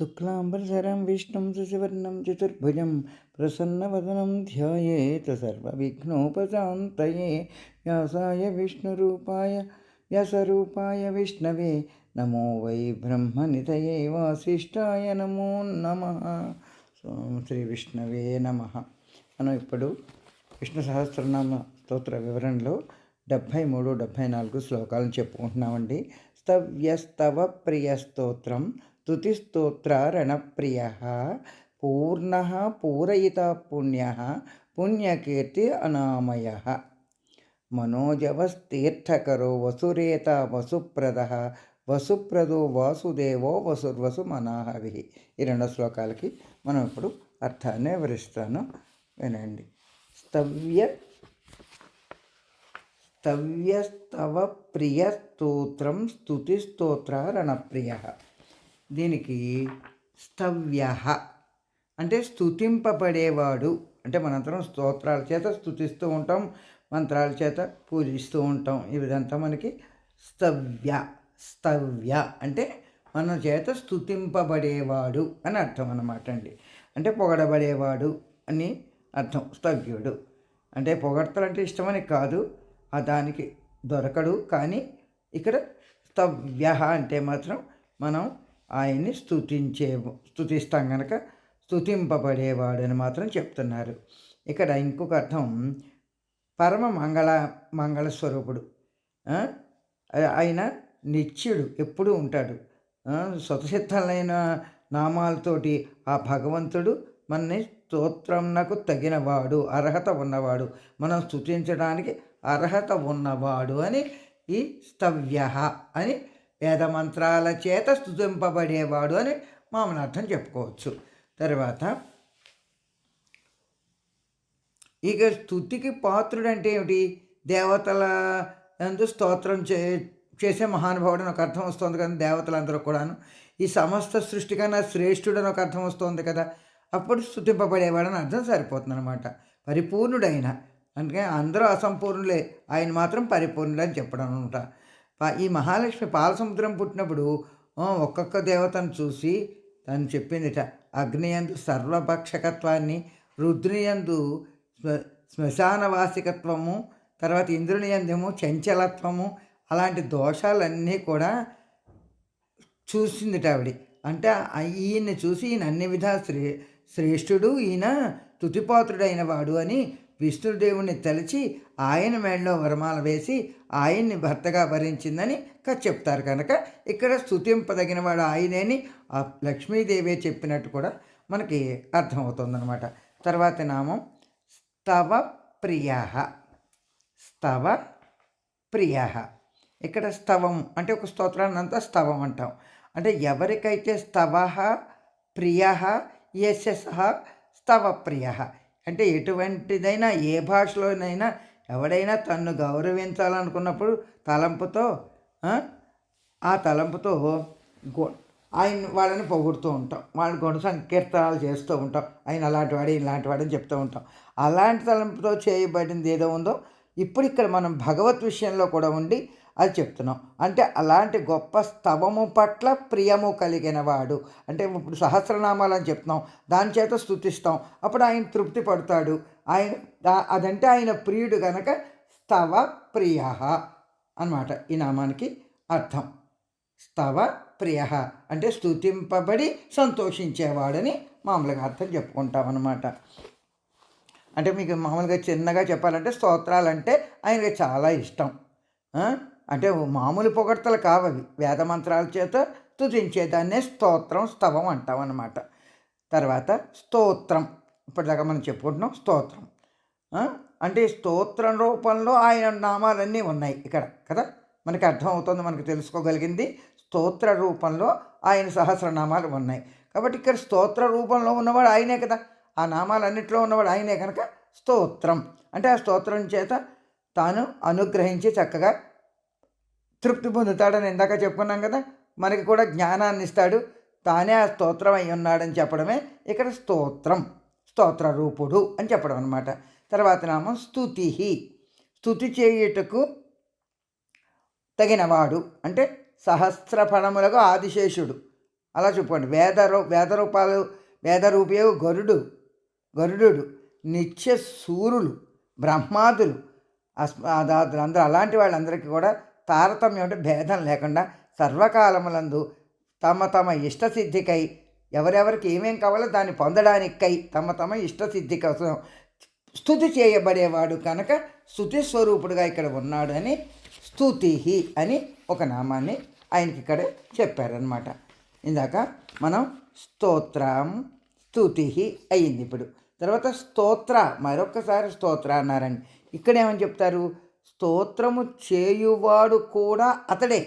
శుక్లాంబరధరం విష్ణుం శశివర్ణం చతుర్భుజం ప్రసన్నవదనం ధ్యాయేత సర్వవిఘ్నోపశాంతయే వ్యాసాయ విష్ణురూపాయ వ్యాసరూపాయ విష్ణవే నమో వై బ్రహ్మనితయే వాసిష్టాయ నమో నమ శ్రీ విష్ణవే నమ మనం ఇప్పుడు విష్ణు సహస్రనామ స్తోత్ర వివరణలో డెబ్భై మూడు డెబ్భై నాలుగు శ్లోకాలను చెప్పుకుంటున్నామండి. స్తవ్యస్తవ ప్రియ స్తోత్రం స్తుతిస్తోత్రరణప్రియ పూర్ణ పూరయిత పుణ్య పుణ్యకీర్తి అనామయ మనోజవస్తీర్థకరో వసురేత వసుప్రద వసుప్రదో వాసుదేవో వసుర్వసు మనాహవి ఈ రెండు శ్లోకాలకి మనం ఇప్పుడు అర్థాన్ని వివరిస్తాను వినండి. స్తవ్య స్తవ్యస్తవ ప్రియ స్తోత్రం స్తుతి స్తోత్ర రణప్రియ దీనికి స్తవ్య అంటే స్తుతింపబడేవాడు. అంటే మనంతరం స్తోత్రాల చేత స్తుతిస్తూ ఉంటాం మంత్రాల చేత పూజిస్తూ ఉంటాం. ఈ విధంతా మనకి స్తవ్య స్తవ్య అంటే మన చేత స్తుతింపబడేవాడు అని అర్థం అన్నమాట అండి. అంటే పొగడబడేవాడు అని అర్థం స్తవ్యుడు. అంటే పొగడతలంటే ఇష్టమని కాదు ఆ దానికి దొరకడు. కానీ ఇక్కడ స్తవ్య అంటే మాత్రం మనం ఆయన్ని స్థుతించే స్తుతిస్తాం కనుక స్థుతింపబడేవాడని మాత్రం చెప్తున్నారు. ఇక్కడ ఇంకొక అర్థం పరమ మంగళ మంగళ స్వరూపుడు ఆయన నిత్యుడు ఎప్పుడూ ఉంటాడు. స్వతసిద్ధమైన నామాలతోటి ఆ భగవంతుడు మనని స్తోత్రంనకు తగినవాడు అర్హత ఉన్నవాడు. మనం స్థుతించడానికి అర్హత ఉన్నవాడు అని ఈ స్తవ్య అని వేదమంత్రాల చేత స్థుతింపబడేవాడు అని మామూలు అర్థం చెప్పుకోవచ్చు. తర్వాత ఇక స్థుతికి పాత్రుడు అంటే ఏమిటి? దేవతల ఎందు స్తోత్రం చే చేసే మహానుభావుడు అని ఒక అర్థం వస్తుంది కదా దేవతలందరూ కూడాను. ఈ సమస్త సృష్టి కన్నా శ్రేష్ఠుడు అని ఒక అర్థం వస్తుంది కదా అప్పుడు స్థుతింపబడేవాడని అర్థం సరిపోతుంది అనమాట పరిపూర్ణుడైన అందుకే అందరూ అసంపూర్ణులే ఆయన మాత్రం పరిపూర్ణుడు అని చెప్పడం అనమాట ఈ మహాలక్ష్మి పాలసముద్రం పుట్టినప్పుడు ఒక్కొక్క దేవతను చూసి తను చెప్పిందిట అగ్నియందు సర్వభక్షకత్వాన్ని రుద్రియందు శ్మశానవాసికత్వము తర్వాత ఇంద్రుని చంచలత్వము అలాంటి దోషాలన్నీ కూడా చూసిందిట ఆవిడ. అంటే ఈయన్ని చూసి ఈయన అన్ని విధాల శ్రే శ్రేష్ఠుడు ఈయన తుతిపాత్రుడైన వాడు అని విష్ణుదేవుని తలిచి ఆయన మేడలో వరమాల వేసి ఆయన్ని భర్తగా భరించిందని చెప్తారు కనుక ఇక్కడ స్థుతింపదగినవాడు ఆయనేని. ఆ లక్ష్మీదేవి చెప్పినట్టు కూడా మనకి అర్థమవుతుందన్నమాట. తర్వాత నామం స్తవ ప్రియ స్తవ ప్రియ ఇక్కడ స్తవం అంటే ఒక స్తోత్రాన్ని అంతా స్తవం అంటాం. అంటే ఎవరికైతే స్తవ ప్రియ యశస్ స్తవ ప్రియ అంటే ఎటువంటిదైనా ఏ భాషలోనైనా ఎవడైనా తన్ను గౌరవించాలనుకున్నప్పుడు తలంపుతో ఆ? తలంపుతో గో ఆయన వాళ్ళని పొగుడుతూ ఉంటాం. వాళ్ళ గుణ సంకీర్తనాలు చేస్తూ ఉంటాం. ఆయన అలాంటి వాడు ఇలాంటి వాడని చెప్తూ ఉంటాం. అలాంటి తలంపుతో చేయబడింది ఏదో ఉందో ఇప్పుడు ఇక్కడ మనం భగవత్ విషయంలో కూడా ఉండి అది చెప్తున్నాం. అంటే అలాంటి గొప్ప స్తవము పట్ల ప్రియము కలిగిన వాడు. అంటే ఇప్పుడు సహస్రనామాలు అని చెప్తున్నాం. దాని చేత స్థుతిస్తాం అప్పుడు ఆయన తృప్తి పడతాడు. ఆయన అదంటే ఆయన ప్రియుడు గనక స్తవ ప్రియ అనమాట ఈ నామానికి అర్థం. స్తవ ప్రియ అంటే స్థుతింపబడి సంతోషించేవాడని మామూలుగా అర్థం చెప్పుకుంటాం అనమాట అంటే మీకు మామూలుగా చిన్నగా చెప్పాలంటే స్తోత్రాలంటే ఆయనకి చాలా ఇష్టం. అంటే మామూలు పొగడ్తలు కావవి వేదమంత్రాల చేత తుదించేదాన్నే స్తోత్రం స్తవం అంటాం అన్నమాట. తర్వాత స్తోత్రం. ఇప్పటిదాకా మనం చెప్పుకుంటున్నాం స్తోత్రం. అంటే స్తోత్రం రూపంలో ఆయన నామాలన్నీ ఉన్నాయి ఇక్కడ కదా? మనకి అర్థమవుతుంది మనకు తెలుసుకోగలిగింది. స్తోత్ర రూపంలో ఆయన సహస్రనామాలు ఉన్నాయి. కాబట్టి ఇక్కడ స్తోత్ర రూపంలో ఉన్నవాడు ఆయనే కదా. ఆ నామాలన్నింటిలో ఉన్నవాడు ఆయనే కనుక స్తోత్రం. అంటే ఆ స్తోత్రం చేత తాను అనుగ్రహించి చక్కగా తృప్తి పొందుతాడని ఇందాక చెప్పుకున్నాం కదా మనకి కూడా జ్ఞానాన్ని ఇస్తాడు. తానే ఆ స్తోత్రం అయి ఉన్నాడని చెప్పడమే ఇక్కడ స్తోత్రం స్తోత్ర రూపుడు అని చెప్పడం అనమాట తర్వాత నామం స్థుతి స్థుతి చేయుటకు తగినవాడు అంటే సహస్ర ఫణములకు ఆదిశేషుడు. అలా చెప్పుకోండి వేద రూ వేద రూపాలు వేద గరుడు గరుడు నిత్య సూరులు బ్రహ్మాదులు అస్ అందరూ అలాంటి వాళ్ళందరికీ కూడా తారతమ్యం అంటే భేదం లేకుండా సర్వకాలములందు తమ తమ ఇష్టసిద్ధికై ఎవరెవరికి ఏమేం కావాలో దాన్ని పొందడానికై తమ తమ ఇష్టసిద్ధి కోసం స్థుతి చేయబడేవాడు కనుక స్థుతి స్వరూపుడుగా ఇక్కడ ఉన్నాడు అని అని ఒక నామాన్ని ఆయనకి ఇక్కడ చెప్పారనమాట ఇందాక మనం స్తోత్రం స్థుతి అయ్యింది ఇప్పుడు. తర్వాత స్తోత్ర మరొకసారి స్తోత్ర అన్నారండి. ఇక్కడ ఏమని చెప్తారు? స్తోత్రము చేయువాడు కూడా అతడే.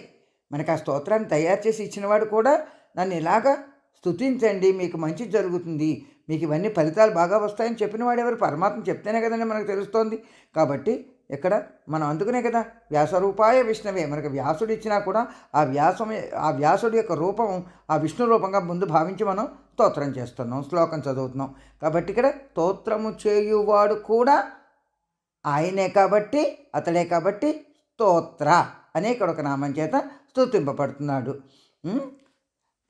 మనకు ఆ స్తోత్రాన్ని తయారు చేసి ఇచ్చినవాడు కూడా నన్ను ఇలాగా స్తుతించండి మీకు మంచి జరుగుతుంది మీకు ఇవన్నీ ఫలితాలు బాగా వస్తాయని చెప్పిన వాడు ఎవరు? పరమాత్మ చెప్తేనే కదండి మనకు తెలుస్తోంది. కాబట్టి ఇక్కడ మనం అందుకునే కదా వ్యాసరూపాయ విష్ణవే. మనకు వ్యాసుడు ఇచ్చినా కూడా ఆ వ్యాసం ఆ వ్యాసుడి యొక్క రూపం ఆ విష్ణు రూపంగా ముందు భావించి మనం స్తోత్రం చేస్తున్నాం శ్లోకం చదువుతున్నాం. కాబట్టి ఇక్కడ స్తోత్రము చేయువాడు కూడా ఆయనే కాబట్టి అతడే కాబట్టి స్తోత్ర అనే ఇక్కడ ఒక నామం చేత స్తుతింపబడుతున్నాడు.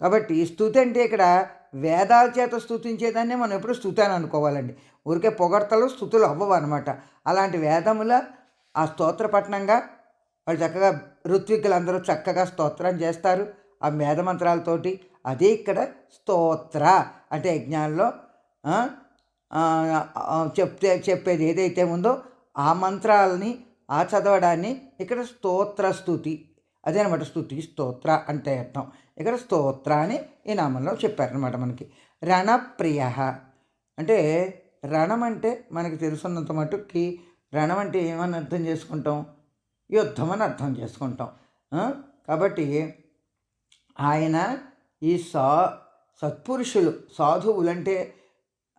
కాబట్టి స్థుతి అంటే ఇక్కడ వేదాల చేత స్థుతించేదాన్ని మనం ఎప్పుడు స్థుతి అని అనుకోవాలండి. ఊరికే పొగడ్తలు స్థుతులు అవ్వవు అనమాట అలాంటి వేదముల ఆ స్తోత్ర పట్టణంగా వాళ్ళు చక్కగా ఋత్వికులందరూ చక్కగా స్తోత్రం చేస్తారు. ఆ వేదమంత్రాలతోటి అదే ఇక్కడ స్తోత్ర అంటే యజ్ఞాల్లో చెప్తే చెప్పేది ఏదైతే ఉందో ఆ మంత్రాలని ఆ చదవడాన్ని ఇక్కడ స్తోత్ర స్థుతి అదే అనమాట స్థుతి స్తోత్ర అంటే అర్థం. ఇక్కడ స్తోత్ర అని ఈ నామంలో చెప్పారనమాట మనకి. రణప్రియ. అంటే రణం అంటే మనకి తెలుసున్నంత మటుకి రణం అంటే ఏమని అర్థం చేసుకుంటాం? యుద్ధం అని అర్థం చేసుకుంటాం. కాబట్టి ఆయన ఈ సా సత్పురుషులు సాధువులు అంటే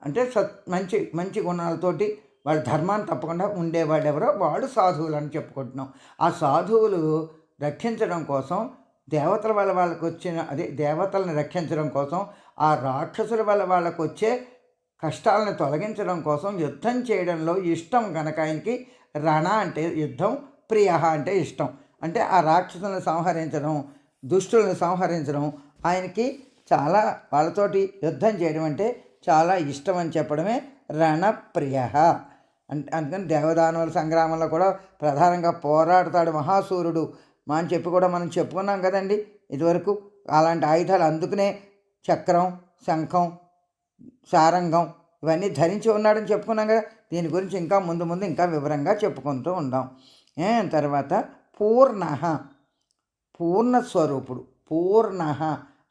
అంటే సత్ మంచి మంచి గుణాలతోటి వాళ్ళ ధర్మాన్ని తప్పకుండా ఉండేవాడు ఎవరో వాడు సాధువులు అని చెప్పుకుంటున్నాం. ఆ సాధువులు రక్షించడం కోసం దేవతల వల్ల వాళ్ళకు వచ్చిన అదే దేవతలను రక్షించడం కోసం ఆ రాక్షసుల వల్ల వాళ్ళకు వచ్చే కష్టాలను తొలగించడం కోసం యుద్ధం చేయడంలో ఇష్టం కనుక ఆయనకి రణ అంటే యుద్ధం ప్రియ అంటే ఇష్టం. అంటే ఆ రాక్షసులను సంహరించడం దుష్టులను సంహరించడం ఆయనకి చాలా వాళ్ళతోటి యుద్ధం చేయడం అంటే చాలా ఇష్టం అని చెప్పడమే రణప్రియ. అంటే అందుకని దేవదానవుల సంగ్రామంలో కూడా ప్రధానంగా పోరాడతాడు మహాసూరుడు. మా అని చెప్పి కూడా మనం చెప్పుకున్నాం కదండి. ఇదివరకు అలాంటి ఆయుధాలు అందుకునే చక్రం శంఖం సారంగం ఇవన్నీ ధరించి ఉన్నాడని చెప్పుకున్నాం కదా. దీని గురించి ఇంకా ముందు ముందు ఇంకా వివరంగా చెప్పుకుంటూ ఉందాం. ఏ తర్వాత పూర్ణ పూర్ణ స్వరూపుడు. పూర్ణ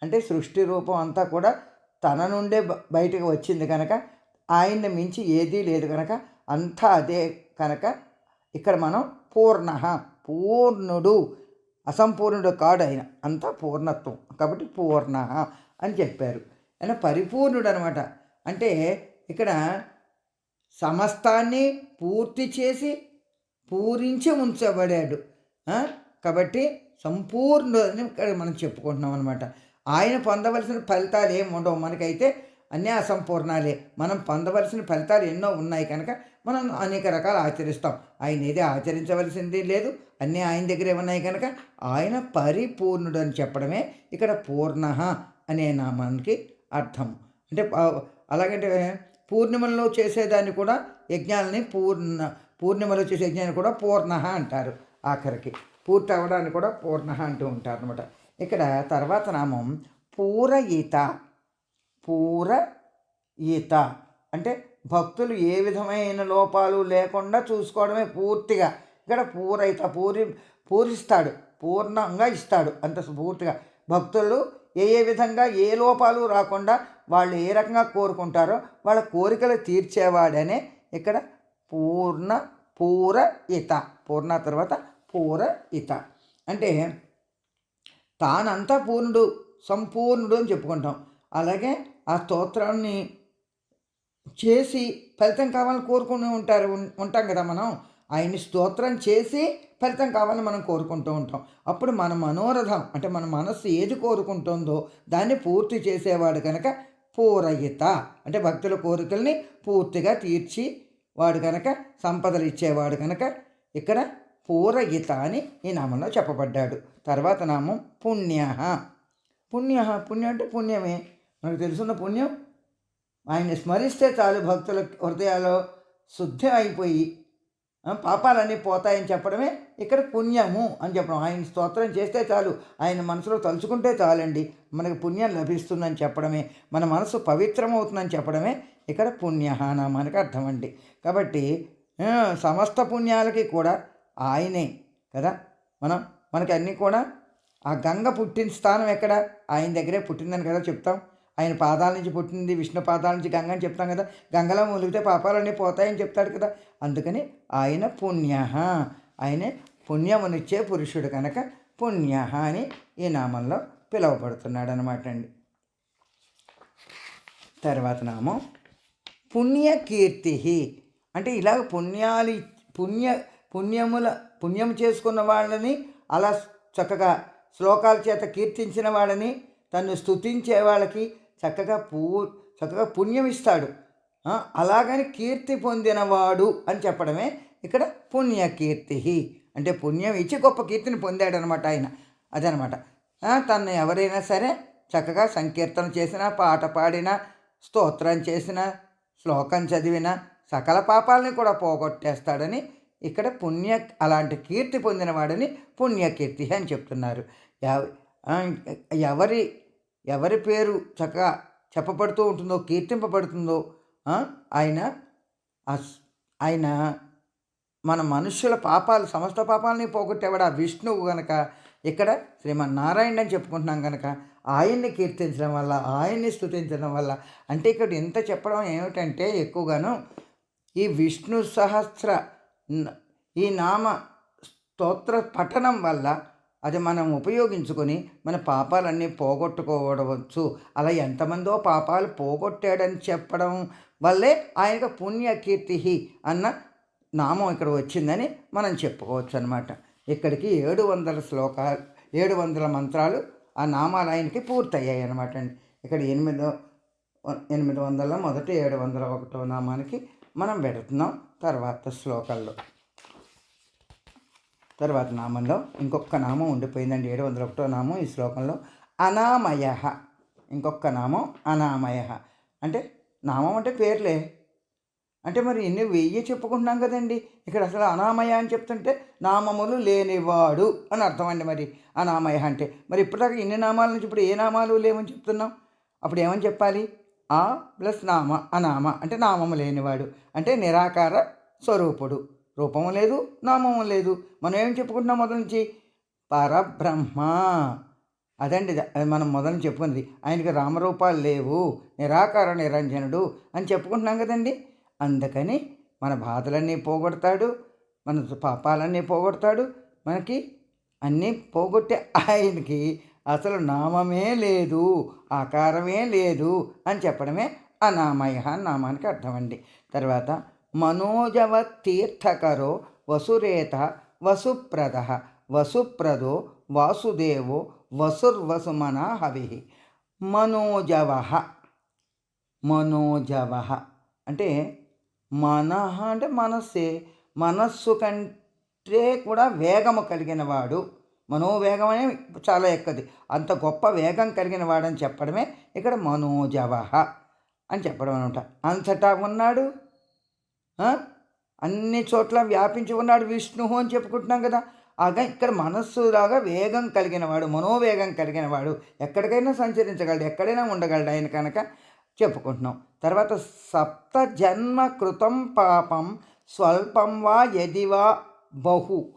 అంటే సృష్టి రూపం అంతా కూడా తన నుండే బ- బయటకు వచ్చింది కనుక ఆయన్ని మించి ఏదీ లేదు కనుక అంతా అదే కనుక ఇక్కడ మనం పూర్ణ పూర్ణుడు అసంపూర్ణుడు కాడు ఆయన. అంతా పూర్ణత్వం. కాబట్టి పూర్ణ అని చెప్పారు. ఆయన పరిపూర్ణుడు అనమాట అంటే ఇక్కడ సమస్తాన్ని పూర్తి చేసి పూరించి ఉంచబడాడు. కాబట్టి సంపూర్ణుడు అని ఇక్కడ మనం చెప్పుకుంటున్నాం అనమాట ఆయన పొందవలసిన ఫలితాలు ఏమి ఉండవు. మనకైతే అన్నీ అసంపూర్ణాలే మనం పొందవలసిన ఫలితాలు ఎన్నో ఉన్నాయి కనుక మనం అనేక రకాలు ఆచరిస్తాం. ఆయన ఏది ఆచరించవలసింది లేదు. అన్నీ ఆయన దగ్గరే ఉన్నాయి కనుక ఆయన పరిపూర్ణుడు అని చెప్పడమే ఇక్కడ పూర్ణ అనే నామానికి అర్థం. అంటే అలాగంటే పూర్ణిమలో చేసేదాన్ని కూడా యజ్ఞాలని పూర్ణ పూర్ణిమలో చేసే యజ్ఞాన్ని కూడా పూర్ణ అంటారు ఆఖరికి. పూర్తి అవ్వడానికి కూడా పూర్ణ అంటూ ఉంటారు అనమాట ఇక్కడ తర్వాత నామం పూరయిత. పూర ఈత. అంటే భక్తులు ఏ విధమైన లోపాలు లేకుండా చూసుకోవడమే పూర్తిగా. ఇక్కడ పూరైత పూరి పూరిస్తాడు పూర్ణంగా ఇస్తాడు అంత పూర్తిగా. భక్తులు ఏ ఏ విధంగా ఏ లోపాలు రాకుండా వాళ్ళు ఏ రకంగా కోరుకుంటారో వాళ్ళ కోరికలు తీర్చేవాడనే ఇక్కడ పూర్ణ పూర ఇత పూర్ణ తర్వాత పూర ఇత అంటే తానంతా పూర్ణుడు సంపూర్ణుడు అని చెప్పుకుంటాం. అలాగే ఆ స్తోత్రాన్ని చేసి ఫలితం కావాలని కోరుకుని ఉంటారు ఉంటాం కదా మనం. ఆయన్ని స్తోత్రం చేసి ఫలితం కావాలని మనం కోరుకుంటూ ఉంటాం. అప్పుడు మన మనోరథం అంటే మన మనస్సు ఏది కోరుకుంటుందో దాన్ని పూర్తి చేసేవాడు కనుక పూరయిత. అంటే భక్తుల కోరికల్ని పూర్తిగా తీర్చి వాడు కనుక సంపదలు ఇచ్చేవాడు కనుక ఇక్కడ పూరయిత అని ఈ నామంలో చెప్పబడ్డాడు. తర్వాత నామం పుణ్య. పుణ్య పుణ్యం అంటే పుణ్యమే. మనకు తెలుసున్న పుణ్యం. ఆయన్ని స్మరిస్తే చాలు భక్తుల హృదయాల్లో శుద్ధం అయిపోయి పాపాలన్నీ పోతాయని చెప్పడమే ఇక్కడ పుణ్యము అని చెప్పడం. ఆయన స్తోత్రం చేస్తే చాలు ఆయన మనసులో తలుచుకుంటే చాలండి మనకు పుణ్యం లభిస్తుందని చెప్పడమే మన మనసు పవిత్రమవుతుందని చెప్పడమే ఇక్కడ పుణ్యహానామానికి అర్థం అండి కాబట్టి సమస్త పుణ్యాలకి కూడా ఆయనే కదా. మనం మనకి అన్నీ కూడా ఆ గంగ పుట్టిన స్థానం ఎక్కడ? ఆయన దగ్గరే పుట్టిందని కదా చెప్తాం. ఆయన పాదాల నుంచి పుట్టింది విష్ణు పాదాల నుంచి గంగ అని చెప్తాం కదా. గంగలో ములిగితే పాపాలన్నీ పోతాయని చెప్తాడు కదా. అందుకని ఆయన పుణ్య ఆయనే పుణ్యమునిచ్చే పురుషుడు కనుక పుణ్య అని ఈ నామంలో పిలువబడుతున్నాడు అనమాట అండి. తర్వాత నామం పుణ్యకీర్తి అంటే ఇలాగ పుణ్యాలు పుణ్య పుణ్యముల పుణ్యం చేసుకున్న వాళ్ళని అలా చక్కగా శ్లోకాల చేత కీర్తించిన వాళ్ళని తను స్తుతించే వాళ్ళకి చక్కగా పూ చక్కగా పుణ్యం ఇస్తాడు అలాగని కీర్తి పొందినవాడు అని చెప్పడమే ఇక్కడ పుణ్యకీర్తి. అంటే పుణ్యం ఇచ్చి గొప్ప కీర్తిని పొందాడనమాట ఆయన. అదనమాట. తను ఎవరైనా సరే చక్కగా సంకీర్తన చేసినా పాట పాడిన స్తోత్రం చేసినా శ్లోకం చదివిన సకల పాపాలని కూడా పోగొట్టేస్తాడని ఇక్కడ పుణ్య అలాంటి కీర్తి పొందినవాడని పుణ్యకీర్తి అని చెప్తున్నారు. ఎవ- ఎవరి ఎవరి పేరు చక్కగా చెప్పబడుతూ ఉంటుందో కీర్తింపబడుతుందో ఆయన ఆయన మన మనుష్యుల పాపాలు సమస్త పాపాలని పోగొట్టేవాడు ఆ విష్ణువు గనక. ఇక్కడ శ్రీమన్నారాయణ అని చెప్పుకుంటున్నాం కనుక ఆయన్ని కీర్తించడం వల్ల ఆయన్ని స్థుతించడం వల్ల. అంటే ఇక్కడ ఇంత చెప్పడం ఏమిటంటే ఎక్కువగాను ఈ విష్ణు సహస్ర ఈ నామ స్తోత్ర పఠనం వల్ల అది మనం ఉపయోగించుకొని మన పాపాలన్నీ పోగొట్టుకోవడవచ్చు అలా ఎంతమందో పాపాలు పోగొట్టాడని చెప్పడం వల్లే ఆయనకు పుణ్యకీర్తి అన్న నామం ఇక్కడ వచ్చిందని మనం చెప్పుకోవచ్చు అనమాట ఇక్కడికి ఏడు వందల శ్లోకాలు ఏడు వందల మంత్రాలు ఆ నామాలు ఆయనకి పూర్తయ్యాయి అనమాట అండి. ఇక్కడ ఎనిమిదో ఎనిమిది వందల మొదటి ఏడు వందల ఒకటో నామానికి మనం పెడుతున్నాం తర్వాత శ్లోకాల్లో. తర్వాత నామంలో ఇంకొక నామం ఉండిపోయిందండి. ఏడు వందల ఒకటో నామం ఈ శ్లోకంలో అనామయ. ఇంకొక నామం అనామయ. అంటే నామం అంటే పేర్లే. అంటే మరి ఎన్ని వెయ్యి చెప్పుకుంటున్నాం కదండి. ఇక్కడ అసలు అనామయ అని చెప్తుంటే నామములు లేనివాడు అని అర్థం అండి మరి. అనామయ అంటే మరి ఇప్పటిదాకా ఇన్ని నామాల నుంచి ఇప్పుడు ఏ నామాలు లేవని చెప్తున్నాం? అప్పుడు ఏమని చెప్పాలి? ఆ ప్లస్ నామ అనామ అంటే నామము లేనివాడు. అంటే నిరాకార స్వరూపుడు. రూపము లేదు నామము లేదు. మనం ఏం చెప్పుకుంటున్నాం మొదల నుంచి? పరబ్రహ్మ. అదండి అది మనం మొదలు చెప్పుకున్నది. ఆయనకి రామరూపాలు లేవు. నిరాకార నిరంజనుడు అని చెప్పుకుంటున్నాం కదండి. అందుకని మన బాధలన్నీ పోగొడతాడు మన పాపాలన్నీ పోగొడతాడు. మనకి అన్నీ పోగొట్టే ఆయనకి అసలు నామమే లేదు ఆకారమే లేదు అని చెప్పడమే అనామయ నామానికి అర్థం అండి. తర్వాత మనోజవత్తీర్థకరో వసురేత వసుప్రద వసుప్రదో వాసుదేవో వసుర్వసుమన హవి. మనోజవ మనోజవ అంటే మన అంటే మనస్సే. మనస్సు కంటే కూడా వేగము కలిగిన వాడు మనోవేగం అనే చాలా ఎక్కది. అంత గొప్ప వేగం కలిగిన వాడని చెప్పడమే ఇక్కడ మనోజవ అని చెప్పడం అనమాట అంతటా ఉన్నాడు అన్ని చోట్ల వ్యాపించి ఉన్నాడు విష్ణువు అని చెప్పుకుంటున్నాం కదా. అగా ఇక్కడ మనస్సులాగా వేగం కలిగిన వాడు మనోవేగం కలిగిన వాడు ఎక్కడికైనా సంచరించగలడు ఎక్కడైనా ఉండగలడు ఆయన కనుక చెప్పుకుంటున్నాం. తర్వాత సప్త జన్మ కృతం పాపం స్వల్పం వా యదివా బహు.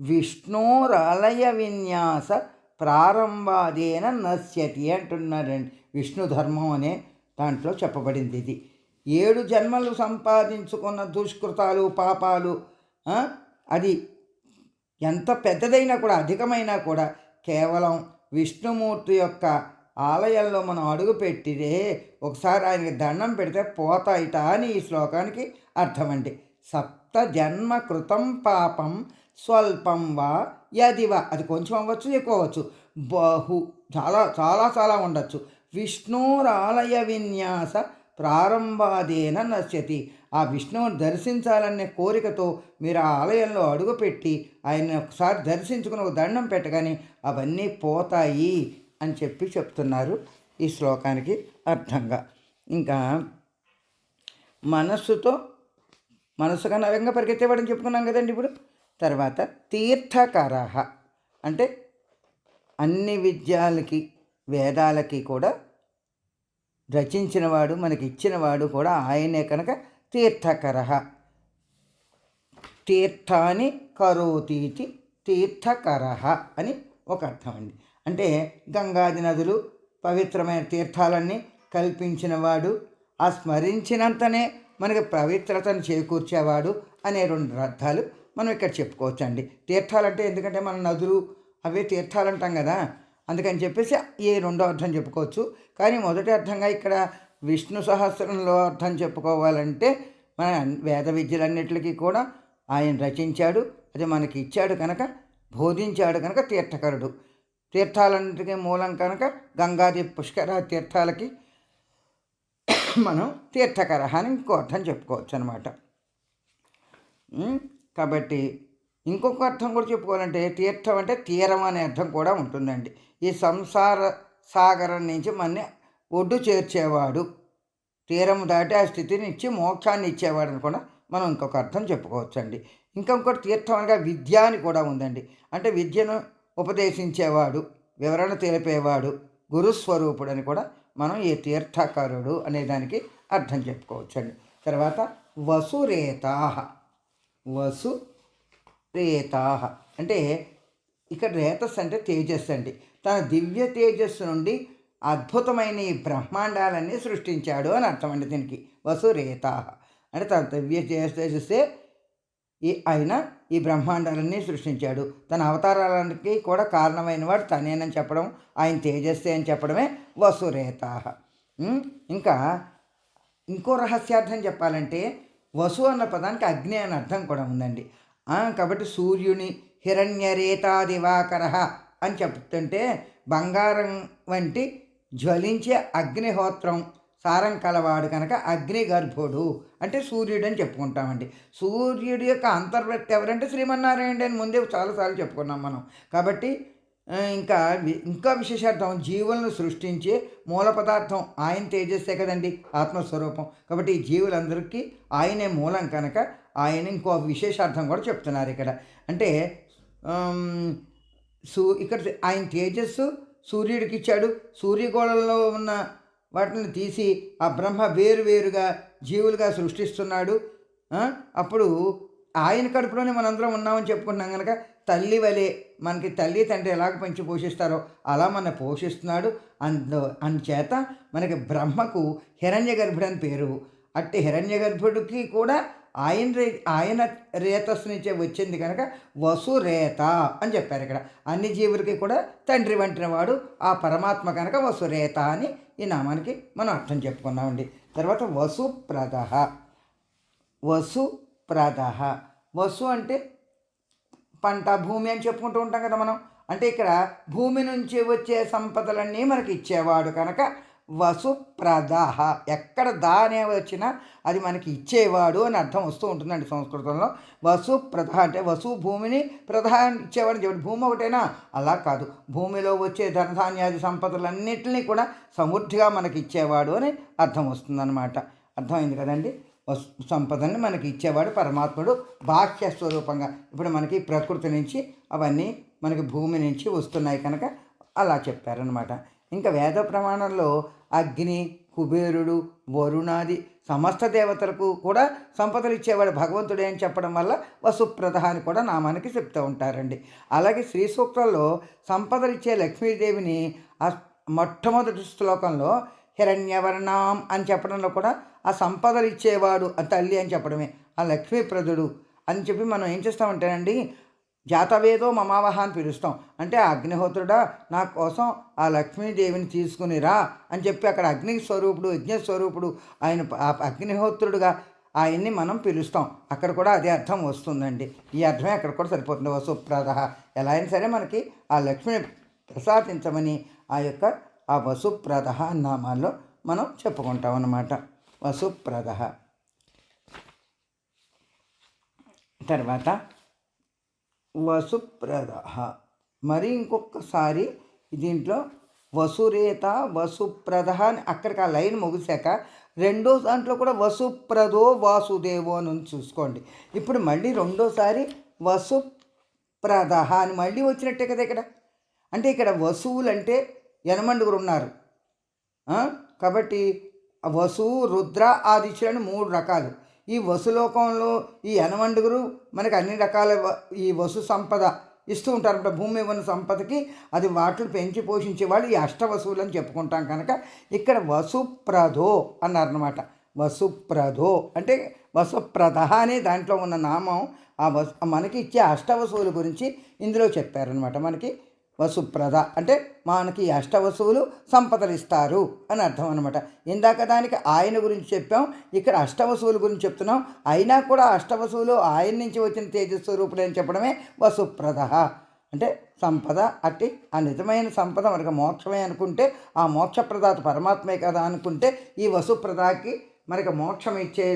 విష్ణోరలయ విన్యాస ప్రారంభాదేన నశ్యతి అంటున్నారండి. విష్ణు ధర్మం అనే దాంట్లో చెప్పబడింది ఇది. ఏడు జన్మలు సంపాదించుకున్న దుష్కృతాలు పాపాలు అది ఎంత పెద్దదైనా కూడా అధికమైనా కూడా కేవలం విష్ణుమూర్తి యొక్క ఆలయంలో మనం అడుగుపెట్టిదే ఒకసారి ఆయనకి దండం పెడితే పోతాయిట అని ఈ శ్లోకానికి అర్థమండి సప్త జన్మ కృతం పాపం స్వల్పం వా యదివా అది కొంచెం అవ్వచ్చు ఎక్కువ అవ్వచ్చు. బహు చాలా చాలా చాలా ఉండొచ్చు. విష్ణురాలయ విన్యాస ప్రారంభాదేన నశ్యతి. ఆ విష్ణువుని దర్శించాలనే కోరికతో మీరు ఆ ఆలయంలో అడుగుపెట్టి ఆయన ఒకసారి దర్శించుకుని ఒక దండం పెట్టగానే అవన్నీ పోతాయి అని చెప్పి చెప్తున్నారు ఈ శ్లోకానికి అర్థంగా. ఇంకా మనస్సుతో మనస్సు కన్నా వేగంగా పరిగెత్తేవాడని చెప్పుకున్నాం కదండి ఇప్పుడు. తర్వాత తీర్థకరహ. అంటే అన్ని విద్యాలకి వేదాలకి కూడా రచించినవాడు మనకి ఇచ్చినవాడు కూడా ఆయనే కనుక తీర్థకర. తీర్థాన్ని కరోతీతి తీర్థకర అని ఒక అర్థం అండి. అంటే గంగాది నదులు పవిత్రమైన తీర్థాలన్నీ కల్పించినవాడు ఆ స్మరించినంతనే మనకి పవిత్రతను చేకూర్చేవాడు అనే రెండు అర్థాలు మనం ఇక్కడ చెప్పుకోవచ్చండి. తీర్థాలంటే ఎందుకంటే మన నదులు అవే తీర్థాలు అంటాం కదా అందుకని చెప్పేసి ఈ రెండో అర్థం చెప్పుకోవచ్చు. కానీ మొదటి అర్థంగా ఇక్కడ విష్ణు సహస్రంలో అర్థం చెప్పుకోవాలంటే మన వేద విద్యలన్నిటికీ కూడా ఆయన రచించాడు. అది మనకి ఇచ్చాడు కనుక బోధించాడు కనుక తీర్థకరుడు. తీర్థాలన్నిటికీ మూలం కనుక గంగాది పుష్కర తీర్థాలకి మనం తీర్థకర అని ఇంకో అర్థం చెప్పుకోవచ్చు అనమాట కాబట్టి ఇంకొక అర్థం కూడా చెప్పుకోవాలంటే తీర్థం అంటే తీరం అనే అర్థం కూడా ఉంటుందండి. ఈ సంసార సాగరం నుంచి మన ఒడ్డు చేర్చేవాడు. తీరం దాటి ఆ స్థితిని ఇచ్చి మోక్షాన్ని ఇచ్చేవాడు అని కూడా మనం ఇంకొక అర్థం చెప్పుకోవచ్చండి. ఇంకొకటి తీర్థం అనగా విద్య అని కూడా ఉందండి. అంటే విద్యను ఉపదేశించేవాడు వివరణ తెలిపేవాడు గురుస్వరూపుడు అని కూడా మనం ఈ తీర్థకరుడు అనే దానికి అర్థం చెప్పుకోవచ్చండి. తర్వాత వసురేతాహ వసు రేతాహ అంటే ఇక్కడ రేతస్ అంటే తేజస్ అండి. తన దివ్య తేజస్సు నుండి అద్భుతమైన ఈ బ్రహ్మాండాలన్నీ సృష్టించాడు అని అర్థం అండి దీనికి. వసురేత. అంటే తన దివ్య తేజస్సే ఈ ఆయన ఈ బ్రహ్మాండాలన్నీ సృష్టించాడు. తన అవతారాలకి కూడా కారణమైన వాడు తనేనని చెప్పడం ఆయన తేజస్సే అని చెప్పడమే వసురేత. ఇంకా ఇంకో రహస్యార్థం చెప్పాలంటే వసు అన్న పదానికి అగ్ని అనే అర్థం కూడా ఉందండి. కాబట్టి సూర్యుని హిరణ్యరేతా దివాకర అని చెప్తుంటే బంగారం వంటి జ్వలించే అగ్నిహోత్రం సారం కలవాడు కనుక అగ్ని గర్భుడు అంటే సూర్యుడు అని చెప్పుకుంటామండి. సూర్యుడి యొక్క అంతర్వృత్తి ఎవరంటే శ్రీమన్నారాయణ అని ముందే చాలాసార్లు చెప్పుకున్నాం మనం. కాబట్టి ఇంకా ఇంకా విశేషార్థం జీవులను సృష్టించే మూల పదార్థం ఆయన తేజస్సే కదండి ఆత్మస్వరూపం. కాబట్టి ఈ జీవులందరికీ ఆయనే మూలం కనుక ఆయన ఇంకో విశేషార్థం కూడా చెప్తున్నారు ఇక్కడ. అంటే సూ ఇక్కడ ఆయన తేజస్సు సూర్యుడికి ఇచ్చాడు. సూర్యగోళంలో ఉన్న వాటిని తీసి ఆ బ్రహ్మ వేరు వేరుగా జీవులుగా సృష్టిస్తున్నాడు. అప్పుడు ఆయన కడుపులోనే మనందరం ఉన్నామని చెప్పుకుంటున్నాం కనుక తల్లి వలె మనకి తల్లి తండ్రి ఎలాగ పెంచి పోషిస్తారో అలా మన పోషిస్తున్నాడు. అందు అందుచేత మనకి బ్రహ్మకు హిరణ్య గర్భుడు పేరు. అట్టి హిరణ్య గర్భుడికి కూడా ఆయన రే ఆయన రేతస్సు నుంచే వచ్చింది కనుక వసురేత అని చెప్పారు ఇక్కడ. అన్ని జీవులకి కూడా తండ్రి వంటిన వాడు ఆ పరమాత్మ కనుక వసురేత అని ఈ నామానికి మనం అర్థం చెప్పుకున్నామండి. తర్వాత వసుప్రద వసుప్రద వసు అంటే పంట భూమి అని చెప్పుకుంటూ ఉంటాం కదా మనం. అంటే ఇక్కడ భూమి నుంచి వచ్చే సంపదలన్నీ మనకి ఇచ్చేవాడు కనుక వసుప్రద ఎక్కడ దా అనే వచ్చినా అది మనకి ఇచ్చేవాడు అని అర్థం వస్తూ ఉంటుందండి సంస్కృతంలో. వసుప్రద అంటే వసు భూమిని ప్రధాన ఇచ్చేవాడు చెప్పండి. భూమి ఒకటేనా? అలా కాదు. భూమిలో వచ్చే ధనధాన్యాది సంపదలన్నింటినీ కూడా సమృద్ధిగా మనకి ఇచ్చేవాడు అని అర్థం వస్తుందన్నమాట. అర్థమైంది కదండి? సంపదని మనకి ఇచ్చేవాడు పరమాత్ముడు బాహ్య స్వరూపంగా. ఇప్పుడు మనకి ప్రకృతి నుంచి అవన్నీ మనకి భూమి నుంచి వస్తున్నాయి కనుక అలా చెప్పారనమాట ఇంకా వేద ప్రమాణంలో అగ్ని కుబేరుడు వరుణాది సమస్త దేవతలకు కూడా సంపదలు ఇచ్చేవాడు భగవంతుడే అని చెప్పడం వల్ల వసుప్రద అని కూడా నామానికి చెప్తూ ఉంటారండి. అలాగే శ్రీ సూక్తంలో సంపదలు ఇచ్చే లక్ష్మీదేవిని ఆ మొట్టమొదటి శ్లోకంలో హిరణ్యవర్ణం అని చెప్పడంలో కూడా ఆ సంపదలు ఇచ్చేవాడు ఆ తల్లి అని చెప్పడమే. ఆ లక్ష్మీప్రదుడు అని చెప్పి మనం ఏం చేస్తామంటేనండి జాతవేదో మమావహ అని పిలుస్తాం. అంటే అగ్నిహోత్రుడా నా కోసం ఆ లక్ష్మీదేవిని తీసుకుని రా అని చెప్పి అక్కడ అగ్ని స్వరూపుడు యజ్ఞ స్వరూపుడు ఆయన అగ్నిహోత్రుడుగా ఆయన్ని మనం పిలుస్తాం. అక్కడ కూడా అదే అర్థం వస్తుందండి. ఈ అర్థమే అక్కడ కూడా సరిపోతుంది. వసుప్రద. ఎలా అయినా సరే మనకి ఆ లక్ష్మిని ప్రసాదించమని ఆ యొక్క ఆ వసుప్రద నామాల్లో మనం చెప్పుకుంటాం అన్నమాట. వసుప్రద. తర్వాత వసుప్రద. మరి ఇంకొకసారి దీంట్లో వసురేత వసుప్రద అని అక్కడికి ఆ లైన్ ముగిశాక రెండో దాంట్లో కూడా వసుప్రదో వాసుదేవో అని చూసుకోండి. ఇప్పుడు మళ్ళీ రెండోసారి వసుప్రద అని మళ్ళీ వచ్చినట్టే కదా ఇక్కడ. అంటే ఇక్కడ వసువులు అంటే యనమండుగురు ఉన్నారు. కాబట్టి వసు రుద్ర ఆదిత్యులని మూడు రకాలు. ఈ వసులోకంలో ఈ యనమండుగురు మనకి అన్ని రకాల వ- ఈ వసు సంపద ఇస్తూ ఉంటారు భూమి ఉన్న సంపదకి అది వాటిని పెంచి పోషించే వాళ్ళు ఈ అష్టవసువులు అని చెప్పుకుంటాం కనుక ఇక్కడ వసుప్రదో అన్నారనమాట వసుప్రదో అంటే వసుప్రద అనే దాంట్లో ఉన్న నామం ఆ వసు మనకి ఇచ్చే అష్టవసువుల గురించి ఇందులో చెప్పారనమాట మనకి వసుప్రద. అంటే మనకి ఈ అష్టవసువులు సంపదలు ఇస్తారు అని అర్థం అనమాట ఇందాక దానికి ఆయన గురించి చెప్పాం ఇక్కడ అష్టవసువుల గురించి చెప్తున్నాం. అయినా కూడా అష్టవసువులు ఆయన నుంచి వచ్చిన తేజస్వరూపుడు అని చెప్పడమే వసుప్రద. అంటే సంపద అట్టి ఆ నిజమైన సంపద మనకు మోక్షమే అనుకుంటే ఆ మోక్షప్రదాత పరమాత్మే కదా అనుకుంటే ఈ వసుప్రదాకి మనకి మోక్షం ఇచ్చే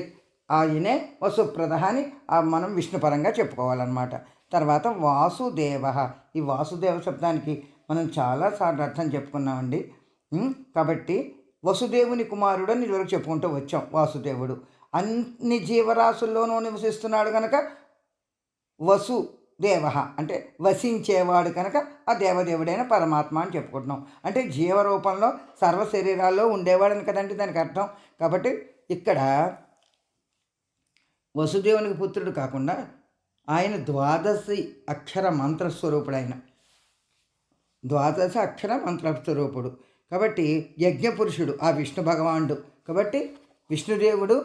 ఆయనే వసుప్రద అని మనం విష్ణుపరంగా చెప్పుకోవాలన్నమాట. తర్వాత వాసుదేవ. ఈ వాసుదేవ శబ్దానికి మనం చాలాసార్లు అర్థం చెప్పుకున్నామండి. కాబట్టి వసుదేవుని కుమారుడు అని ఇదివరకు చెప్పుకుంటూ వచ్చాం వాసుదేవుడు. అన్ని జీవరాశుల్లోనూ నివసిస్తున్నాడు కనుక వసు దేవ అంటే వసించేవాడు కనుక ఆ దేవదేవుడైన పరమాత్మ అని చెప్పుకుంటున్నాం. అంటే జీవరూపంలో సర్వ శరీరాల్లో ఉండేవాడని కదండి దానికి అర్థం. కాబట్టి ఇక్కడ వసుదేవునికి పుత్రుడు కాకుండా ఆయన ద్వాదశి అక్షర మంత్రస్వరూపుడు ఆయన ద్వాదశ అక్షర మంత్రస్వరూపుడు కాబట్టి యజ్ఞపురుషుడు ఆ విష్ణు భగవానుడు. కాబట్టి విష్ణుదేవుడు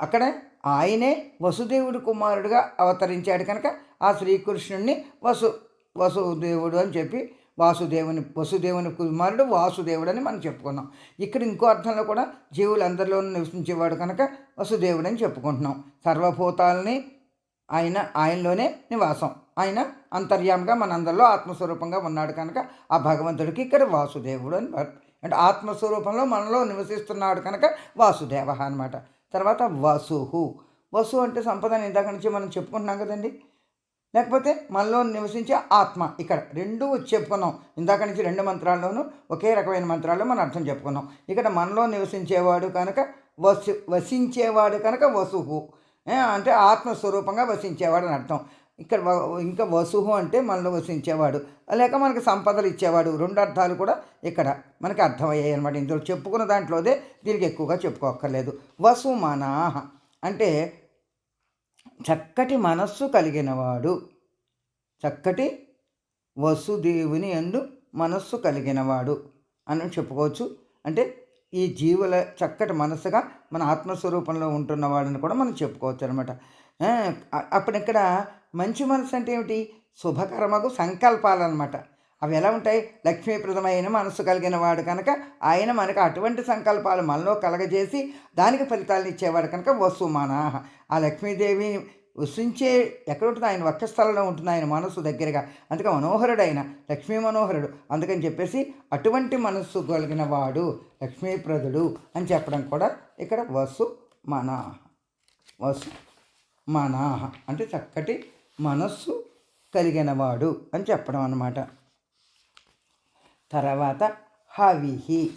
అక్కడ ఆయనే వసుదేవుడు కుమారుడుగా అవతరించాడు కనుక ఆ శ్రీకృష్ణుడిని వసు వసుదేవుడు అని చెప్పి వాసుదేవుని వసుదేవుని కుమారుడు వాసుదేవుడు అని మనం చెప్పుకున్నాం. ఇక్కడ ఇంకో అర్థంలో కూడా జీవులందరిలోనూ నివసించేవాడు కనుక వసుదేవుడు అని చెప్పుకుంటున్నాం. సర్వభూతాలని ఆయన ఆయనలోనే నివాసం. ఆయన అంతర్యామిగా మనందరిలో ఆత్మస్వరూపంగా ఉన్నాడు కనుక ఆ భగవంతుడికి ఇక్కడ వాసుదేవుడు అని అంటే ఆత్మస్వరూపంలో మనలో నివసిస్తున్నాడు కనుక వాసుదేవ అన్నమాట. తర్వాత వసుహు. వసు అంటే సంపదని ఇందాక నుంచి మనం చెప్పుకుంటున్నాం కదండి. లేకపోతే మనలో నివసించే ఆత్మ ఇక్కడ రెండు చెప్పుకున్నాం. ఇందాక నుంచి రెండు మంత్రాల్లోనూ ఒకే రకమైన మంత్రాల్లో మనం అర్థం చెప్పుకున్నాం. ఇక్కడ మనలో నివసించేవాడు కనుక వసు వసించేవాడు కనుక వసుహు. అంటే ఆత్మస్వరూపంగా వసించేవాడు అని అర్థం. ఇక్కడ ఇంకా వసుహు అంటే మనలో వసించేవాడు లేక మనకి సంపదలు ఇచ్చేవాడు. రెండు అర్థాలు కూడా ఇక్కడ మనకి అర్థమయ్యాయి అనమాట ఇందులో చెప్పుకున్న దాంట్లోదే దీనికి ఎక్కువగా చెప్పుకోక్కర్లేదు. వసుమనాహ అంటే చక్కటి మనస్సు కలిగినవాడు చక్కటి వసుదేవుని ఎందు మనస్సు కలిగినవాడు అని చెప్పుకోవచ్చు. అంటే ఈ జీవుల చక్కటి మనసుగా మన ఆత్మస్వరూపంలో ఉంటున్నవాడని కూడా మనం చెప్పుకోవచ్చు అనమాట అప్పుడు ఇక్కడ మంచి మనసు అంటే ఏమిటి? శుభకర్మకు సంకల్పాలు అనమాట అవి ఎలా ఉంటాయి? లక్ష్మీప్రదమైన మనసు కలిగిన వాడు కనుక ఆయన మనకు అటువంటి సంకల్పాలు మనలో కలగజేసి దానికి ఫలితాలను ఇచ్చేవాడు కనుక వసుమానాహ. ఆ లక్ష్మీదేవి ఉసించే ఎక్కడ ఉంటుంది ఆయన వక్షస్థలంలో ఉంటుంది ఆయన మనస్సు దగ్గరగా. అందుకే మనోహరుడు ఆయన లక్ష్మీ మనోహరుడు. అందుకని చెప్పేసి అటువంటి మనస్సు కలిగిన వాడు లక్ష్మీప్రదుడు అని చెప్పడం కూడా ఇక్కడ వసు మనాహ వసు మనాహ అంటే చక్కటి మనస్సు కలిగినవాడు అని చెప్పడం అన్నమాట. తర్వాత హవిహి.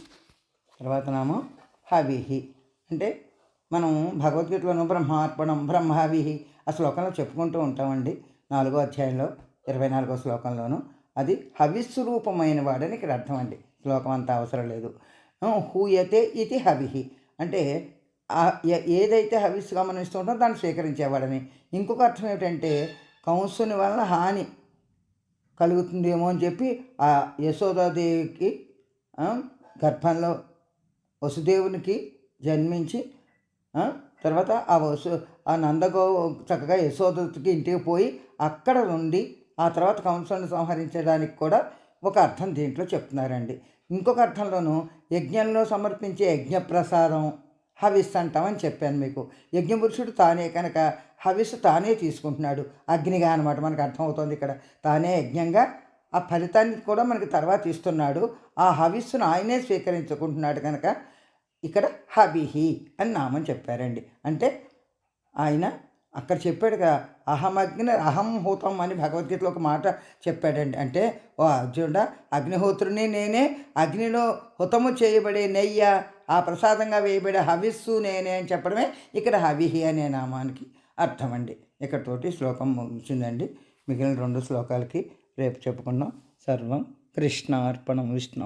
తర్వాత నామం హవిహి. అంటే మనం భగవద్గీతలోను బ్రహ్మార్పణం బ్రహ్మవిహి ఆ శ్లోకంలో చెప్పుకుంటూ ఉంటామండి. నాలుగో అధ్యాయంలో ఇరవై నాలుగో శ్లోకంలోను. అది హవిస్సు రూపమైన వాడని ఇక్కడ అర్థం అండి శ్లోకం అంతా అవసరం లేదు. హూయతే ఇది హవిహి. అంటే ఏ- ఏదైతే హవిస్సుగా మనం ఇస్తూ ఉంటామో దాన్ని స్వీకరించేవాడని ఇంకొక అర్థం ఏమిటంటే కంసుని వలన హాని కలుగుతుందేమో అని చెప్పి ఆ యశోదాదేవికి గర్భంలో వసుదేవునికి జన్మించి తర్వాత ఆ వసు ఆ నందగో చక్కగా యశోదకి ఇంటికి పోయి అక్కడ నుండి ఆ తర్వాత కంసుని సంహరించడానికి కూడా ఒక అర్థం దీంట్లో చెప్తున్నారండి. ఇంకొక అర్థంలోనూ యజ్ఞంలో సమర్పించే యజ్ఞప్రసాదం హవిస్ అంటామని చెప్పాను మీకు. యజ్ఞపురుషుడు తానే కనుక హవిస్సు తానే తీసుకుంటున్నాడు. అగ్నిగా అనమాట మనకు అర్థమవుతుంది ఇక్కడ. తానే యజ్ఞంగా ఆ ఫలితాన్ని కూడా మనకి తర్వాత ఇస్తున్నాడు. ఆ హవిస్సును ఆయనే స్వీకరించుకుంటున్నాడు కనుక ఇక్కడ హవిహి అని నామం చెప్పారండి. అంటే ఆయన అక్కడ చెప్పాడు కదా అహమగ్ని అహంహూతం అని భగవద్గీతలో ఒక మాట చెప్పాడండి. అంటే ఓ అర్జునుడ అగ్నిహోత్రుని నేనే అగ్నిలో హుతము చేయబడే నెయ్య ఆ ప్రసాదంగా వేయబడే హవిస్సు నేనే అని చెప్పడమే ఇక్కడ హవిహి అనే నామానికి అర్థం అండి ఇక్కడతోటి శ్లోకం ముగిసిందండి. మిగిలిన రెండు శ్లోకాలకి రేపు చెప్పుకున్నాం సర్వం కృష్ణార్పణం విష్ణు